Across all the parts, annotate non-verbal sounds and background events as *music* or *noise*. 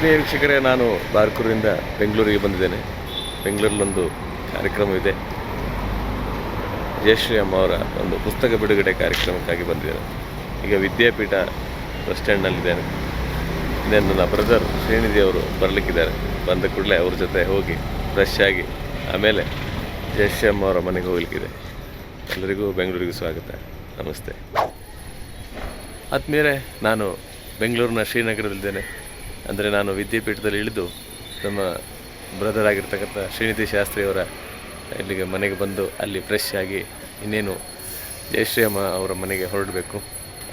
ಆತ್ಮೀಯ ವೀಕ್ಷಕರೇ, ನಾನು ಬಾರ್ಕೂರಿಂದ ಬೆಂಗಳೂರಿಗೆ ಬಂದಿದ್ದೇನೆ. ಬೆಂಗಳೂರಲ್ಲೊಂದು ಕಾರ್ಯಕ್ರಮವಿದೆ. ಜಯಶ್ರೀ ಅಮ್ಮ ಅವರ ಒಂದು ಪುಸ್ತಕ ಬಿಡುಗಡೆ ಕಾರ್ಯಕ್ರಮಕ್ಕಾಗಿ ಬಂದಿದ್ದೇನೆ. ಈಗ ವಿದ್ಯಾಪೀಠ ಬಸ್ ಸ್ಟ್ಯಾಂಡ್ನಲ್ಲಿದ್ದೇನೆ. ಇನ್ನೇನು ನನ್ನ ಬ್ರದರ್ ಶ್ರೀನಿಧಿ ಅವರು ಬರಲಿಕ್ಕಿದ್ದಾರೆ. ಬಂದ ಕೂಡಲೇ ಅವ್ರ ಜೊತೆ ಹೋಗಿ ಫ್ರೆಶ್ ಆಗಿ ಆಮೇಲೆ ಜಯಶ್ರೀ ಅಮ್ಮ ಅವರ ಮನೆಗೆ ಹೋಗ್ಲಿಕ್ಕಿದೆ. ಎಲ್ಲರಿಗೂ ಬೆಂಗಳೂರಿಗೆ ಸ್ವಾಗತ. ನಮಸ್ತೆ. ಆದ್ಮೇಲೆ ನಾನು ಬೆಂಗಳೂರಿನ ಶ್ರೀನಗರದಲ್ಲಿದ್ದೇನೆ. ಅಂದರೆ ನಾನು ವಿದ್ಯಾಪೀಠದಲ್ಲಿ ಇಳಿದು ನಮ್ಮ ಬ್ರದರ್ ಆಗಿರ್ತಕ್ಕಂಥ ಶ್ರೀನಿಧಿ ಶಾಸ್ತ್ರಿಯವರ ಇಲ್ಲಿಗೆ ಮನೆಗೆ ಬಂದು ಅಲ್ಲಿ ಫ್ರೆಶ್ ಆಗಿ ಇನ್ನೇನು ಜಯಶ್ರೀ ಅಮ್ಮ ಅವರ ಮನೆಗೆ ಹೊರಡಬೇಕು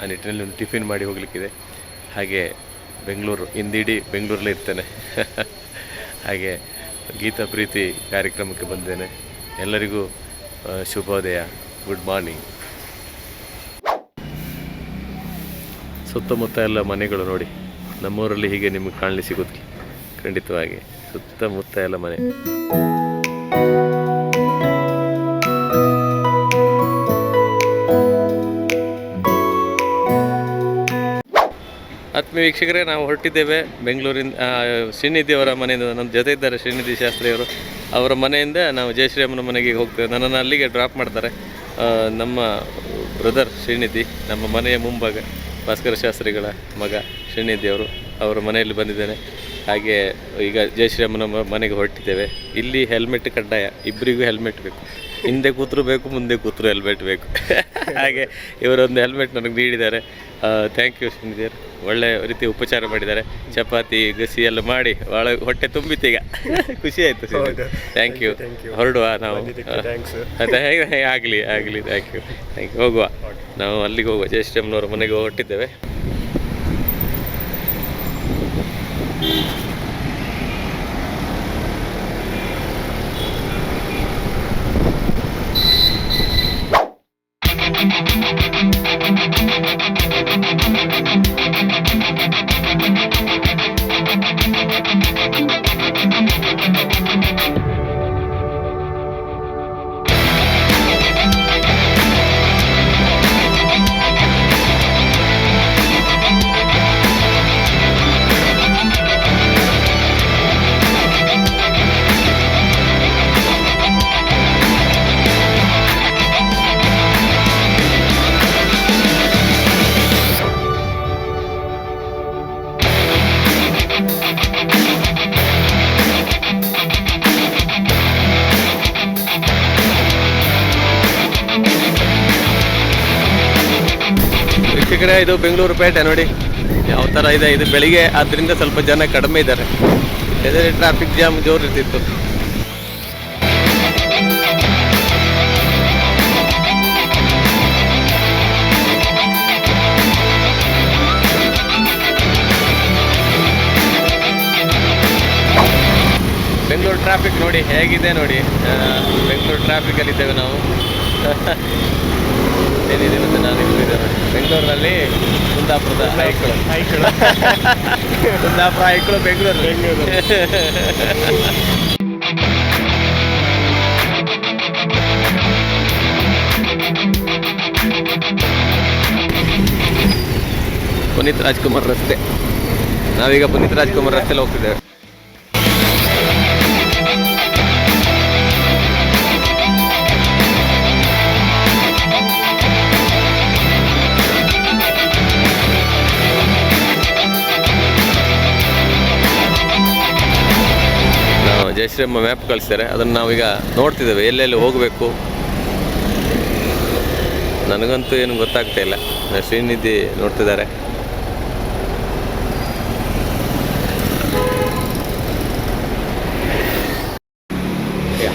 ಆ ನಿಟ್ಟಿನಲ್ಲಿ ಒಂದು ಟಿಫಿನ್ ಮಾಡಿ ಹೋಗಲಿಕ್ಕಿದೆ. ಹಾಗೆ ಬೆಂಗಳೂರು ಇಂದಿಡೀ ಬೆಂಗಳೂರಲ್ಲೇ ಇರ್ತೇನೆ. *laughs* ಹಾಗೆ ಗೀತಾ ಪ್ರೀತಿ ಕಾರ್ಯಕ್ರಮಕ್ಕೆ ಬಂದೇನೆ. ಎಲ್ಲರಿಗೂ ಶುಭೋದಯ ಗುಡ್ ಮಾರ್ನಿಂಗ್ ಸುತ್ತಮುತ್ತ ಎಲ್ಲ ಮನೆಗಳು ನೋಡಿ. ನಮ್ಮೂರಲ್ಲಿ ಹೀಗೆ ನಿಮಗೆ ಕಾಣಲಿ ಸಿಗುತ್ತೆ ಖಂಡಿತವಾಗಿ. ಸುತ್ತಮುತ್ತ ಎಲ್ಲ ಮನೆ. ಆತ್ಮೀಯ ವೀಕ್ಷಕರೇ, ನಾವು ಹೊರಟಿದ್ದೇವೆ ಬೆಂಗಳೂರಿಂದ ಶ್ರೀನಿಧಿ ಅವರ ಮನೆಯಿಂದ. ನಮ್ಮ ಜೊತೆ ಇದ್ದಾರೆ ಶ್ರೀನಿಧಿ ಶಾಸ್ತ್ರಿಯವರು ಅವರ. ಮನೆಯಿಂದ ನಾವು ಜಯಶ್ರೀಯಮ್ಮನ ಮನೆಗೆ ಹೋಗ್ತೇವೆ. ನನ್ನನ್ನು ಅಲ್ಲಿಗೆ ಡ್ರಾಪ್ ಮಾಡ್ತಾರೆ. ನಮ್ಮ ಬ್ರದರ್ ಶ್ರೀನಿಧಿ, ನಮ್ಮ ಮನೆಯ ಮುಂಭಾಗ. ಭಾಸ್ಕರ ಶಾಸ್ತ್ರಿಗಳ ಮಗ ಶ್ರೀನಿಧಿ ಅವರು ಮನೆಯಲ್ಲಿ ಬಂದಿದ್ದೇನೆ. ಹಾಗೆ ಈಗ ಜಯಶ್ರೀಮ್ಮನ ಮನೆಗೆ ಹೊರಟಿದ್ದೇವೆ. ಇಲ್ಲಿ ಹೆಲ್ಮೆಟ್ ಕಡ್ಡಾಯ ಇಬ್ಬರಿಗೂ ಹೆಲ್ಮೆಟ್ ಬೇಕು. ಹಿಂದೆ ಕೂತ್ರು ಬೇಕು, ಮುಂದೆ ಕೂತರು ಹೆಲ್ಮೆಟ್ ಬೇಕು. *laughs* ಹಾಗೆ ಇವರೊಂದು ಹೆಲ್ಮೆಟ್ ನನಗೆ ನೀಡಿದ್ದಾರೆ. ಥ್ಯಾಂಕ್ ಯು ಶ್ರೀನಿಧಿ ಒಳ್ಳೆ ರೀತಿ ಉಪಚಾರ ಮಾಡಿದ್ದಾರೆ. ಚಪಾತಿ ಗಸಿ ಎಲ್ಲ ಮಾಡಿ ಭಾಳ ಹೊಟ್ಟೆ ತುಂಬಿತ್ತು ಈಗ. *laughs* ಖುಷಿ ಆಯಿತು ಥ್ಯಾಂಕ್ ಯು ಹೊರಡುವ ನಾವು. ಆಗಲಿ ಆಗಲಿ ಥ್ಯಾಂಕ್ ಯು ಥ್ಯಾಂಕ್ ಯು ಹೋಗುವ. ನಾವು ಅಲ್ಲಿಗೆ ಹೋಗುವ. ಜಯಶ್ರೀಯಮ್ಮನವರ ಮನೆಗೆ ಹೊರಟಿದ್ದೇವೆ. ಇದು ಬೆಂಗಳೂರು ಪೇಟೆ ನೋಡಿ. ಯಾವ ಥರ ಇದೆ, ಇದು ಬೆಳಿಗ್ಗೆ ಅದರಿಂದ ಸ್ವಲ್ಪ ಜನ ಕಡಿಮೆ ಇದ್ದಾರೆ. ಎದುರು ಟ್ರಾಫಿಕ್ ಜಾಮ್ ಜೋರು ಇರ್ತಿತ್ತು. ಬೆಂಗಳೂರು ಟ್ರಾಫಿಕ್ ನೋಡಿ ಹೇಗಿದೆ ನೋಡಿ. ಬೆಂಗ್ಳೂರು ಟ್ರಾಫಿಕ್ ಅಲ್ಲಿ ಇದ್ದೇವೆ ನಾವು. *laughs* ಏನಿದೆ ಅಂತ ನಾನು ಇಲ್ಲಿದೆ ಬೆಂಗಳೂರಿನಲ್ಲಿ ಕುಂದಾಪುರದ ಹೈಕಳು ಹೈಕಳು *laughs* ಕುಂದಾಪುರ ಹೈಕಳು ಬೆಂಗಳೂರು. ಬೆಂಗಳೂರು ಪುನೀತ್ ರಾಜ್ಕುಮಾರ್ ರಸ್ತೆ. ನಾವೀಗ ಪುನೀತ್ ರಾಜ್ಕುಮಾರ್ ರಸ್ತೆಯಲ್ಲಿ ಹೋಗ್ತಿದ್ದೇವೆ. ಜಯಶ್ರೀಮ್ಮ ಮ್ಯಾಪ್ ಕಳಿಸ್ತಾರೆ ಅದನ್ನು ನಾವೀಗ ನೋಡ್ತಿದ್ದೇವೆ. ಎಲ್ಲೆಲ್ಲಿ ಹೋಗಬೇಕು? ನನಗಂತೂ ಏನು ಗೊತ್ತಾಗ್ತಾ ಇಲ್ಲ. ಶ್ರೀನಿಧಿ ನೋಡ್ತಿದ್ದಾರೆ.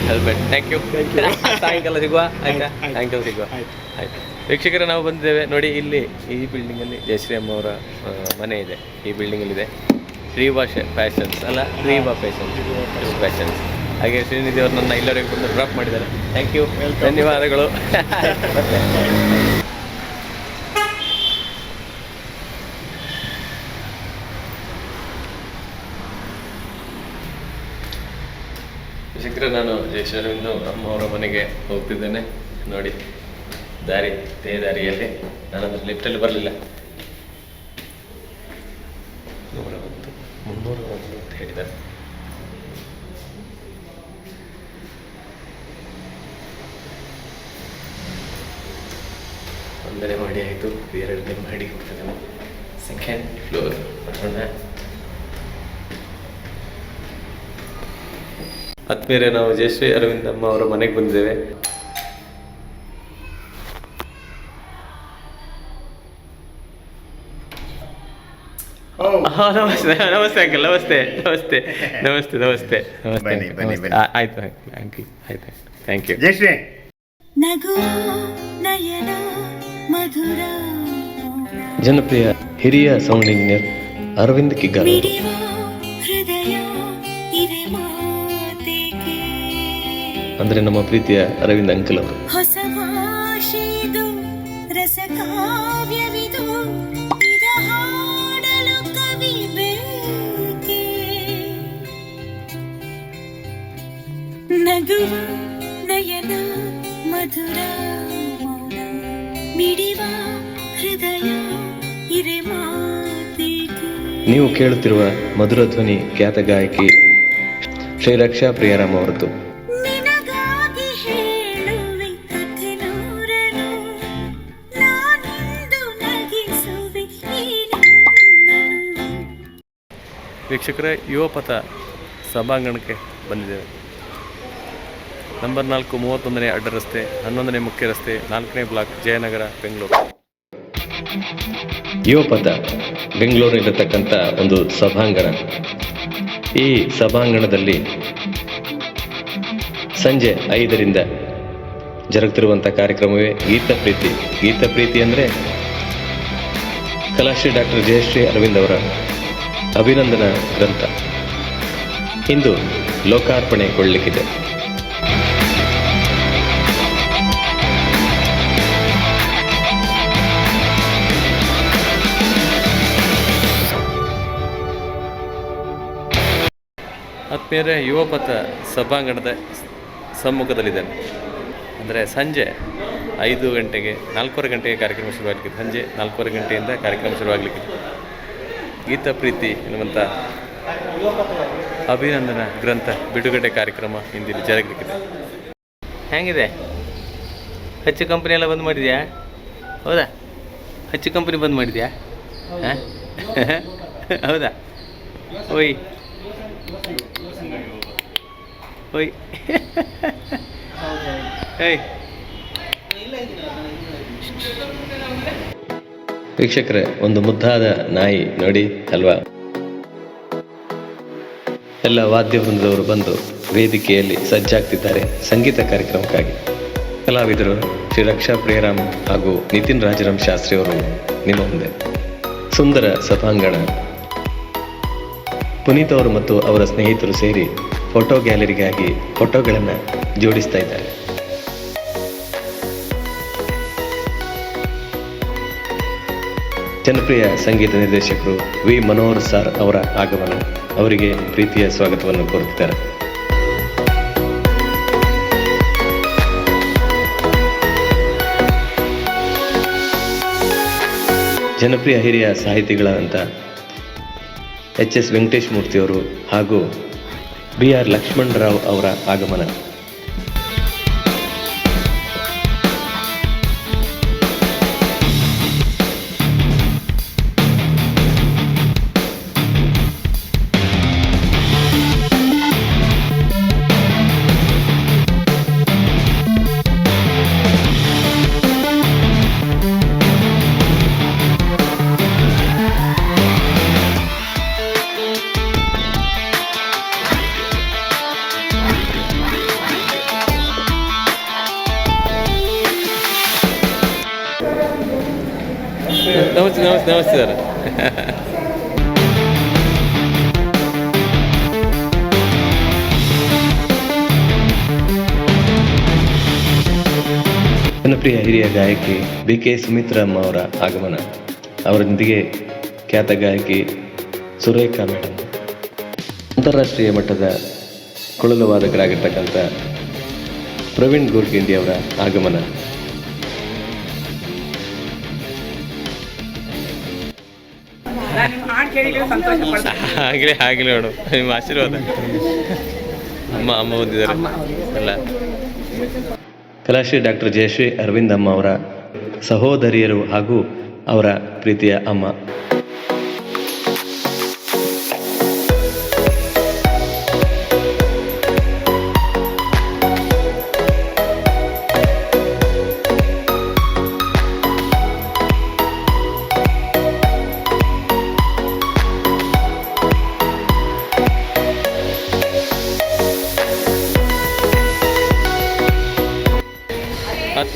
ಹೆಲ್ಮೆಟ್ ಥ್ಯಾಂಕ್ ಯು ಸಾಯಂಕಾಲ ಸಿಗುವ? ಆಯ್ತಾ ಸಾಯಂಕಾಲ ಸಿಗುವ? ಆಯ್ತು. ವೀಕ್ಷಕರೇ ನಾವು ಬಂದಿದ್ದೇವೆ. ನೋಡಿ ಇಲ್ಲಿ ಈ ಬಿಲ್ಡಿಂಗಲ್ಲಿ ಜಯಶ್ರೀ ಅಮ್ಮ ಅವರ ಮನೆ ಇದೆ. ಈ ಬಿಲ್ಡಿಂಗಲ್ಲಿದೆ ಶ್ರೀವಾ ಫ್ಯಾಷನ್ಸ್ ಅಲ್ಲ ಶ್ರೀವಾ ಫ್ಯಾಷನ್ಸ್ ಫ್ಯಾಷನ್ಸ್ ಹಾಗೆ ಶ್ರೀನಿಧಿ ಅವರು ನನ್ನ ಎಲ್ಲರಿಗೆ ಬಂದು ಡ್ರಾಪ್ ಮಾಡಿದ್ದಾರೆ. ಥ್ಯಾಂಕ್ ಯು ಧನ್ಯವಾದಗಳು. ಶೀಘ್ರ ನಾನು ಜಯಶ್ವರವಿಂದ ಅಮ್ಮವರ ಮನೆಗೆ ಹೋಗ್ತಿದ್ದೇನೆ. ನೋಡಿ ದಾರಿ ತೇ ದಾರಿಯಲ್ಲಿ ನಾನಂದ್ರೆ ಲಿಫ್ಟಲ್ಲಿ ಬರಲಿಲ್ಲ. ಒಂದು ಹೇಳಿದ್ದಾರೆ ಒಂದನೇ ಮಹಡಿ ಆಯಿತು, ಎರಡನೇ ಮಹಡಿ ಹೋಗ್ತದೆ. ಸೆಕೆಂಡ್ ಫ್ಲೋರ್ ಬರೋಣ ಆದ್ಮೇಲೆ ನಾವು ಜಯಶ್ರೀ ಅರವಿಂದಮ್ಮ ಅವರ ಮನೆಗೆ ಬಂದಿದ್ದೇವೆ. *laughs* ನಮಸ್ತೆ ನಮಸ್ತೆ ಅಂಕಲ್ ನಮಸ್ತೆ ನಮಸ್ತೆ ನಮಸ್ತೆ ನಮಸ್ತೆ ನಮಸ್ತೆ. ಬನ್ನಿ, ಬನ್ನಿ, ನಮಸ್ತೆ. ಬನ್ನಿ. ಯು ಆಯ್ತು ಅಂಕಲ್ ಆಯ್ತು ಥ್ಯಾಂಕ್ ಯು ಜಯಶ್ರೀ. ನಗು ನಯನ ಮಧುರ ಜನಪ್ರಿಯ ಹಿರಿಯ ಸೌಂಡ್ ಇಂಜಿನಿಯರ್ ಅರವಿಂದ್ ಕಿಗ್ಗಾರ್ ಅಂದ್ರೆ ನಮ್ಮ ಪ್ರೀತಿಯ ಅರವಿಂದ್ ಅಂಕಲ್ ಅವರು. ನೀವು ಕೇಳುತ್ತಿರುವ ಮಧುರ ಧ್ವನಿ ಖ್ಯಾತ ಗಾಯಕಿ ಶ್ರೀ ರಕ್ಷಾ ಪ್ರಿಯರಾಮ್ ಅವರದ್ದು. ವೀಕ್ಷಕರೇ ಯುವಪಥ ಸಭಾಂಗಣಕ್ಕೆ ಬಂದಿದ್ದೇವೆ. ನಂಬರ್ ನಾಲ್ಕು ಮೂವತ್ತೊಂದನೇ ಅಡ್ಡ ರಸ್ತೆ ಹನ್ನೊಂದನೇ ಮುಖ್ಯ ರಸ್ತೆ ನಾಲ್ಕನೇ ಬ್ಲಾಕ್ ಜಯನಗರ ಬೆಂಗಳೂರು. ಯುವಪಥ ಬೆಂಗಳೂರಿನಲ್ಲಿರತಕ್ಕಂಥ ಒಂದು ಸಭಾಂಗಣ. ಈ ಸಭಾಂಗಣದಲ್ಲಿ ಸಂಜೆ ಐದರಿಂದ ಜರುಗುತ್ತಿರುವಂಥ ಕಾರ್ಯಕ್ರಮವೇ ಗೀತ ಪ್ರೀತಿ. ಗೀತ ಪ್ರೀತಿ ಅಂದರೆ ಕಲಾಶ್ರೀ ಡಾಕ್ಟರ್ ಜಯಶ್ರೀ ಅರವಿಂದ್ ಅವರ ಅಭಿನಂದನಾ ಗ್ರಂಥ. ಇಂದು ಲೋಕಾರ್ಪಣೆಗೊಳ್ಳಲಿಕ್ಕಿದೆ ಆತ್ಮೀಯರೇ ಯುವಪಥ ಸಭಾಂಗಣದ ಸಮ್ಮುಖದಲ್ಲಿದ್ದೇನೆ. ಅಂದರೆ ಸಂಜೆ ಐದು ಗಂಟೆಗೆ, ನಾಲ್ಕೂವರೆ ಗಂಟೆಗೆ ಕಾರ್ಯಕ್ರಮ ಶುರುವಾಗಲಿಕ್ಕೆ, ಸಂಜೆ ನಾಲ್ಕೂವರೆ ಗಂಟೆಯಿಂದ ಕಾರ್ಯಕ್ರಮ ಶುರುವಾಗಲಿಕ್ಕೆ. ಗೀತ ಪ್ರೀತಿ ಎನ್ನುವಂಥ ಅಭಿನಂದನ ಗ್ರಂಥ ಬಿಡುಗಡೆ ಕಾರ್ಯಕ್ರಮ ಇಂದಿನ ಜರುಗಲಿಕ್ಕಿದೆ. ಹೇಗಿದೆ? ಹಚ್ಚು ಕಂಪನಿ ಎಲ್ಲ ಬಂದ್ ಮಾಡಿದ್ಯಾ? ಹೌದಾ? ಹಚ್ಚು ಕಂಪನಿ ಬಂದ್ ಮಾಡಿದ್ಯಾ? ಹಾಂ? *laughs* ಹೌದಾ? ಓಯ್. ಓಯ್ ಏಯ್ ವೀಕ್ಷಕರೇ, ಒಂದು ಮುದ್ದಾದ ನಾಯಿ ನೋಡಿ, ಅಲ್ವಾ? ಎಲ್ಲ ವಾದ್ಯ ವೃಂದದವರು ಬಂದು ವೇದಿಕೆಯಲ್ಲಿ ಸಜ್ಜಾಗ್ತಿದ್ದಾರೆ ಸಂಗೀತ ಕಾರ್ಯಕ್ರಮಕ್ಕಾಗಿ. ಕಲಾವಿದರು ಶ್ರೀ ರಕ್ಷಾ ಪ್ರಿಯರಾಮ್ ಹಾಗೂ ನಿತಿನ್ ರಾಜರಾಮ್ ಶಾಸ್ತ್ರಿ ಅವರು ನಿಮ್ಮ ಮುಂದೆ. ಸುಂದರ ಸಭಾಂಗಣ. ಪುನೀತ್ ಅವರು ಮತ್ತು ಅವರ ಸ್ನೇಹಿತರು ಸೇರಿ ಫೋಟೋ ಗ್ಯಾಲರಿಗಾಗಿ ಫೋಟೋಗಳನ್ನು ಜೋಡಿಸ್ತಾ ಇದ್ದಾರೆ. ಜನಪ್ರಿಯ ಸಂಗೀತ ನಿರ್ದೇಶಕರು ವಿ ಮನೋಹರ್ ಸರ್ ಅವರ ಆಗಮನ ಅವರಿಗೆ ಪ್ರೀತಿಯ ಸ್ವಾಗತವನ್ನು ಕೋರುತ್ತಿದ್ದಾರೆ. ಜನಪ್ರಿಯ ಹಿರಿಯ ಸಾಹಿತಿಗಳಾದಂಥ ಎಚ್ ಎಸ್ ವೆಂಕಟೇಶ್ ಮೂರ್ತಿಯವರು ಹಾಗೂ ಬಿ ಆರ್ ಲಕ್ಷ್ಮಣರಾವ್ ಅವರ ಆಗಮನ. ನಮಸ್ತೆ ನಮಸ್ತೆ ನಮಸ್ತೆ ಸರ್. ಜನಪ್ರಿಯ ಹಿರಿಯ ಗಾಯಕಿ ಬಿ ಕೆ ಸುಮಿತ್ರಮ್ಮ ಅವರ ಆಗಮನ. ಅವರೊಂದಿಗೆ ಖ್ಯಾತ ಗಾಯಕಿ ಸುರೇಖಾ ಮೇಡಮ್ ಅಂತಾರಾಷ್ಟ್ರೀಯ ಮಟ್ಟದ ಕೊಳಲು ವಾದಕರಾಗಿರ್ತಕ್ಕಂಥ ಪ್ರವೀಣ್ ಗೋರ್ಗಿಂಡಿ ಅವರ ಆಗಮನ. ಆಗಲಿ ಆಗಲಿ ಮೇಡಮ್ ನಿಮ್ಮ ಆಶೀರ್ವಾದ. ಅಮ್ಮ ಅಮ್ಮ ಬಂದಿದ್ದಾರೆ ಎಲ್ಲ. ಕಲಾಶ್ರೀ ಡಾಕ್ಟರ್ ಜಯಶ್ರೀ ಅರವಿಂದ್ ಅಮ್ಮ ಅವರ ಸಹೋದರಿಯರು ಹಾಗೂ ಅವರ ಪ್ರೀತಿಯ ಅಮ್ಮ.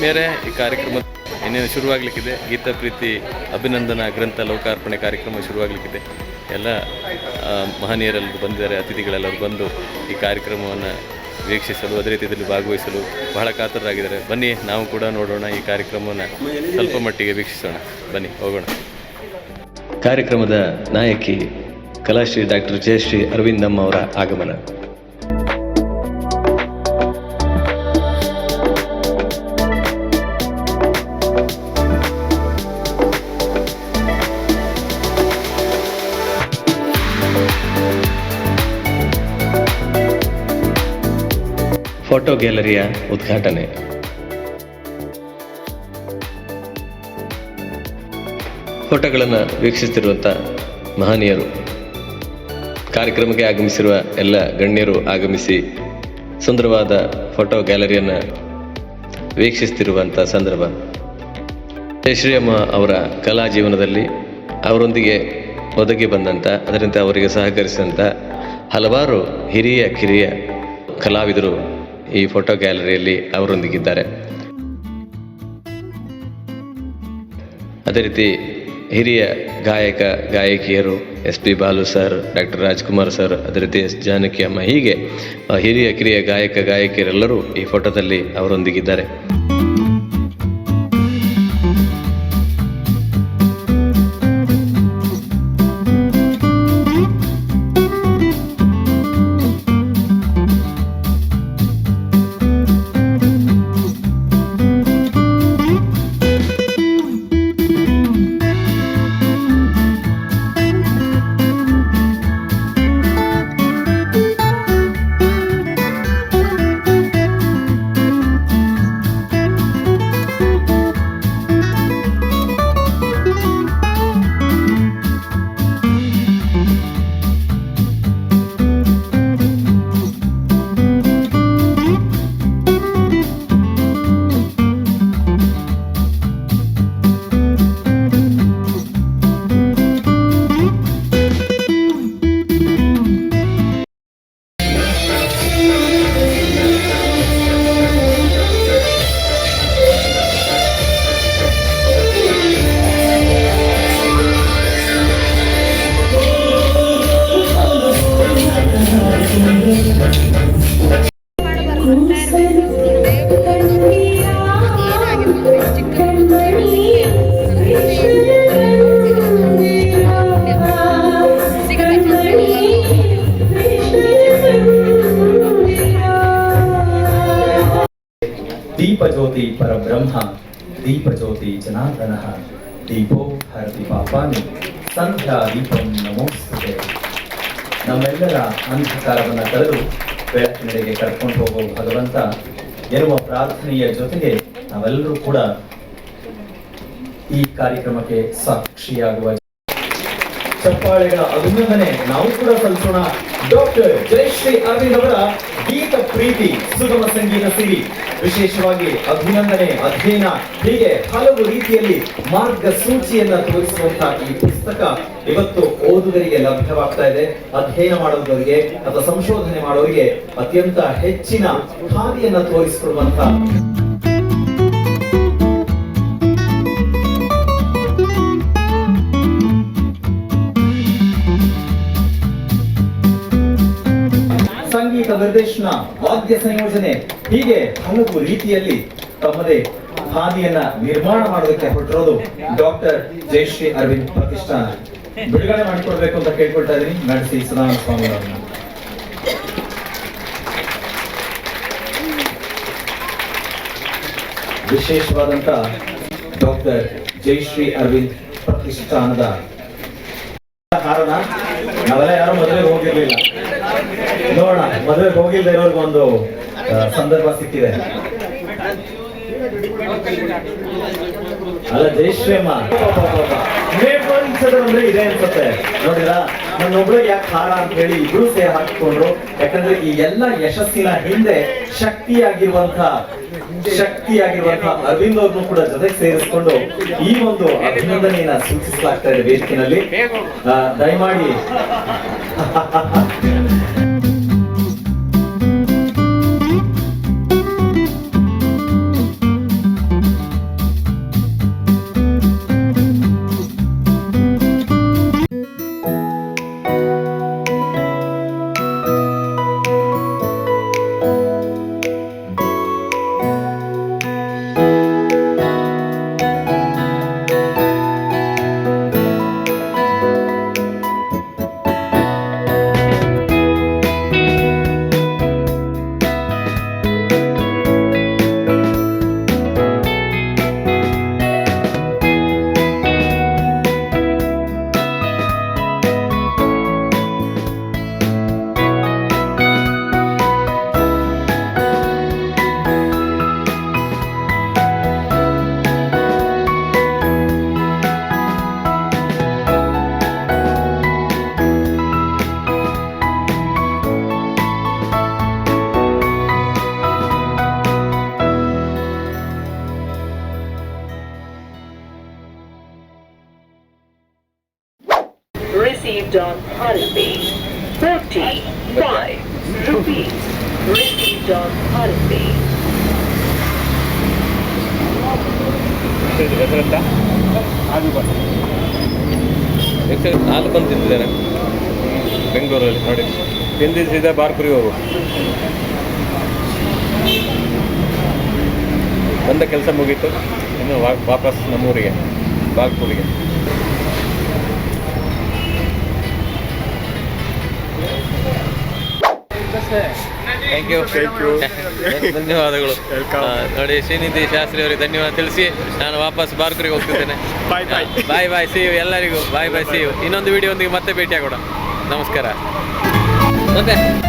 ಆತ್ಮೀಯರೇ ಈ ಕಾರ್ಯಕ್ರಮ ಇನ್ನೇನು ಶುರುವಾಗಲಿಕ್ಕಿದೆ. ಗೀತಾ ಪ್ರೀತಿ ಅಭಿನಂದನಾ ಗ್ರಂಥ ಲೋಕಾರ್ಪಣೆ ಕಾರ್ಯಕ್ರಮ ಶುರುವಾಗಲಿಕ್ಕಿದೆ. ಎಲ್ಲ ಮಹನೀಯರೆಲ್ಲರೂ ಬಂದಿದ್ದಾರೆ, ಅತಿಥಿಗಳೆಲ್ಲರೂ ಬಂದು ಈ ಕಾರ್ಯಕ್ರಮವನ್ನು ವೀಕ್ಷಿಸಲು, ಅದೇ ರೀತಿಯಲ್ಲಿ ಭಾಗವಹಿಸಲು ಬಹಳ ಕಾತರರಾಗಿದ್ದಾರೆ. ಬನ್ನಿ, ನಾವು ಕೂಡ ನೋಡೋಣ ಈ ಕಾರ್ಯಕ್ರಮವನ್ನು ಸ್ವಲ್ಪ ಮಟ್ಟಿಗೆ ವೀಕ್ಷಿಸೋಣ. ಬನ್ನಿ, ಹೋಗೋಣ. ಕಾರ್ಯಕ್ರಮದ ನಾಯಕಿ ಕಲಾಶ್ರೀ ಡಾಕ್ಟರ್ ಜಯಶ್ರೀ ಅರವಿಂದಮ್ಮ ಅವರ ಆಗಮನ. ಫೋಟೋ ಗ್ಯಾಲರಿಯ ಉದ್ಘಾಟನೆ. ಫೋಟೋಗಳನ್ನು ವೀಕ್ಷಿಸುತ್ತಿರುವಂಥ ಮಹನೀಯರು. ಕಾರ್ಯಕ್ರಮಕ್ಕೆ ಆಗಮಿಸಿರುವ ಎಲ್ಲ ಗಣ್ಯರು ಆಗಮಿಸಿ ಸುಂದರವಾದ ಫೋಟೋ ಗ್ಯಾಲರಿಯನ್ನು ವೀಕ್ಷಿಸುತ್ತಿರುವಂಥ ಸಂದರ್ಭ. ಜಯಶ್ರೀಯಮ್ಮ ಅವರ ಕಲಾ ಜೀವನದಲ್ಲಿ ಅವರೊಂದಿಗೆ ಒದಗಿ ಬಂದಂಥ ಅದರಿಂದ ಅವರಿಗೆ ಸಹಕರಿಸಿದಂಥ ಹಲವಾರು ಹಿರಿಯ ಕಿರಿಯ ಕಲಾವಿದರು ಈ ಫೋಟೋ ಗ್ಯಾಲರಿಯಲ್ಲಿ ಅವರೊಂದಿಗಿದ್ದಾರೆ. ಅದೇ ರೀತಿ ಹಿರಿಯ ಗಾಯಕ, ಗಾಯಕಿಯರು S P Balu sir, doctor Rajkumar sir, ಅದೇ ರೀತಿ ಎಸ್ ಜಾನಕಿ ಅಮ್ಮ, ಹೀಗೆ ಹಿರಿಯ, ಕಿರಿಯ ಗಾಯಕ, ಗಾಯಕಿಯರೆಲ್ಲರೂ ಈ ಫೋಟೋದಲ್ಲಿ ಅವರೊಂದಿಗಿದ್ದಾರೆ. ನಮ್ಮೆಲ್ಲರ ಅಂಧಕಾರವನ್ನು ಕಳೆದು ಬೆಳಕಿನೆಡೆಗೆ ಕರ್ಕೊಂಡು ಹೋಗೋ ಭಗವಂತ ಎನ್ನುವ ಪ್ರಾರ್ಥನೆಯ ಜೊತೆಗೆ ನಾವೆಲ್ಲರೂ ಕೂಡ ಈ ಕಾರ್ಯಕ್ರಮಕ್ಕೆ ಸಾಕ್ಷಿಯಾಗುವ ಚಪ್ಪಾಳೆಗಳ ಅಭಿನಂದನೆ. ನಾವು ಕೂಡ ಸಲ್ಲಿಸೋಣ. ಡಾಕ್ಟರ್ ಜಯಶ್ರೀ ಅರವಿಂದ್ ಅವರ ಗೀತ ಪ್ರೀತಿ, ಸುಗಮ ಸಂಗೀತ ಸಿರಿ ವಿಶೇಷವಾಗಿ ಅಭಿನಂದನೆ ಅಧ್ಯಯನ ಹೀಗೆ ಹಲವು ರೀತಿಯಲ್ಲಿ ಮಾರ್ಗಸೂಚಿಯನ್ನ ತೋರಿಸುವಂತಹ ಈ ಪುಸ್ತಕ ಇವತ್ತು ಓದುಗರಿಗೆ ಲಭ್ಯವಾಗ್ತಾ ಇದೆ. ಅಧ್ಯಯನ ಮಾಡುವವರಿಗೆ ಅಥವಾ ಸಂಶೋಧನೆ ಮಾಡೋರಿಗೆ ಅತ್ಯಂತ ಹೆಚ್ಚಿನ ಹಾದಿಯನ್ನ ತೋರಿಸಿಕೊಡುವಂತಹ ಸಂಗೀತ ನಿರ್ದೇಶನ, ವಾದ್ಯ ಸಂಯೋಜನೆ ಹೀಗೆ ಹಲವು ರೀತಿಯಲ್ಲಿ ತಮ್ಮದೇ ಹಾದಿಯನ್ನ ನಿರ್ಮಾಣ ಮಾಡೋದಕ್ಕೆ ಹೊರಟಿರೋದು ಡಾಕ್ಟರ್ ಜಯಶ್ರೀ ಅರವಿಂದ್ ಪ್ರತಿಷ್ಠಾನ. ಬಿಡುಗಡೆ ಮಾಡಿಕೊಡ್ಬೇಕು ಅಂತ ಕೇಳ್ಕೊಳ್ತಾ ಇದೀನಿ ನಡೆಸಿ ಸದಾನಂದ ಸ್ವಾಮಿ ಅವರನ್ನ. ವಿಶೇಷವಾದಂತ ಡಾಕ್ಟರ್ ಜಯಶ್ರೀ ಅರವಿಂದ್ ಪ್ರತಿಷ್ಠಾನದ ಗೊತ್ತಿಲ್ಲದೆ ಇರೋರ್ಗೆ ಒಂದು ಸಂದರ್ಭ ಸಿಕ್ಕಿದೆ. ಅಲ್ಲ ಜೈಶ್ರೇಮ ಅಂದ್ರೆ ಇದೆ ಅನ್ಸುತ್ತೆ. ನೋಡಿರಾ ನನ್ನೊಬ್ಳು ಯಾಕೆ ಹಾರ ಅಂತ ಹೇಳಿ ಇಬ್ರು ಸೇ ಹಾಕಿಕೊಂಡ್ರು. ಯಾಕಂದ್ರೆ ಈ ಎಲ್ಲ ಯಶಸ್ಸಿನ ಹಿಂದೆ ಶಕ್ತಿಯಾಗಿರುವಂತ ಶಕ್ತಿಯಾಗಿರುವಂತ ಅರವಿಂದ್ ಅವ್ರನ್ನು ಕೂಡ ಜೊತೆ ಸೇರಿಸ್ಕೊಂಡು ಈ ಒಂದು ಅಭಿನಂದನೆಯನ್ನ ಸೂಚಿಸಲಾಗ್ತಾ ಇದೆ ವೇದಿಕೆನಲ್ಲಿ. ದಯಮಾಡಿ. *laughs* ಸೀದಾ ಬಾರ್ಕುರಿ ಹೋಗು. ಬಂದ ಕೆಲಸ ಮುಗೀತು. ಇನ್ನು ವಾ- ವಾಪಸ್ ನಮ್ಮೂರಿಗೆ ಬಾಗ್ಪುರಿಗೆ ಥ್ಯಾಂಕ್ ಯು ಧನ್ಯವಾದಗಳು. ನೋಡಿ ಶ್ರೀನಿಧಿ ಶಾಸ್ತ್ರಿ ಅವರಿಗೆ ಧನ್ಯವಾದ ತಿಳಿಸಿ ನಾನು ವಾಪಸ್ ಬಾರ್ಕುರಿಗೆ ಹೋಗ್ತಿದ್ದೇನೆ ಬಾಯ್ ಬಾಯ್ ಬಾಯ್ ಬಾಯ್ ಸಿ ಯು ಎಲ್ಲರಿಗೂ. ಬಾಯ್ ಬಾಯ್ ಸಿ ಯು ಇನ್ನೊಂದು ವಿಡಿಯೋ ಒಂದಿಗೆ ಮತ್ತೆ ಭೇಟಿಯಾಗೋಣ. ನಮಸ್ಕಾರ. ಮತ್ತೆ